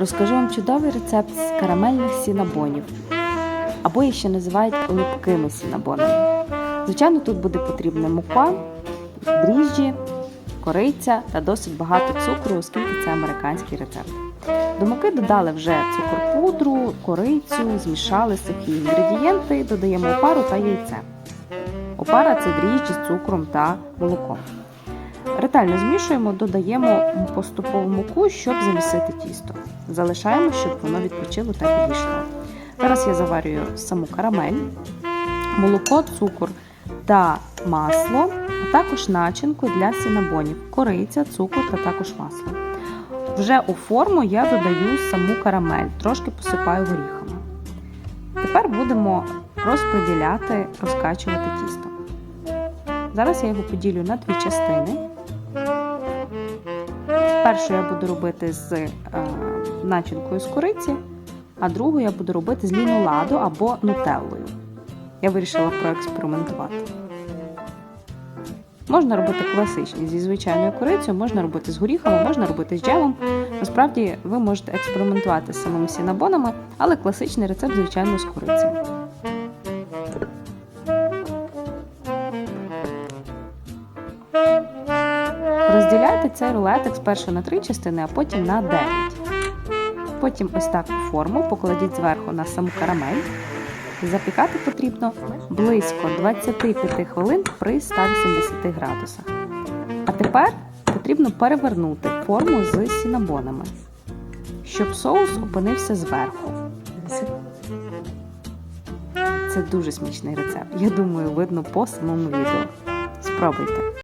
Розкажу вам чудовий рецепт з карамельних сінабонів, або їх ще називають липкими сінабонами. Звичайно, тут буде потрібна мука, дріжджі, кориця та досить багато цукру, оскільки це американський рецепт. До муки додали вже цукор-пудру, корицю, змішали сухі інгредієнти, додаємо опару та яйце. Опара це дріжджі з цукром та молоком. Ретельно змішуємо, додаємо поступово муку, щоб замісити тісто. Залишаємо, щоб воно відпочило та підійшло. Зараз я заварюю саму карамель, молоко, цукор та масло, а також начинку для сінабонів, кориця, цукор та також масло. Вже у форму я додаю саму карамель, трошки посипаю горіхами. Тепер будемо розподіляти, розкачувати тісто. Зараз я його поділю на дві частини. Першу я буду робити з е, начинкою з кориці, а другу я буду робити з ліноладу або нутеллою. Я вирішила проекспериментувати. Можна робити класичні зі звичайною корицею, можна робити з горіхами, можна робити з джемом. Насправді ви можете експериментувати з самими сінабонами, але класичний рецепт, звичайно, з корицею. Розділяйте цей рулетик спершу на три частини, а потім на 9. Потім ось так форму покладіть зверху на саму карамель. Запікати потрібно близько 25 хвилин при 180 градусах. А тепер потрібно перевернути форму з сінабонами, щоб соус опинився зверху. Це дуже смачний рецепт. Я думаю, видно по самому відео. Спробуйте.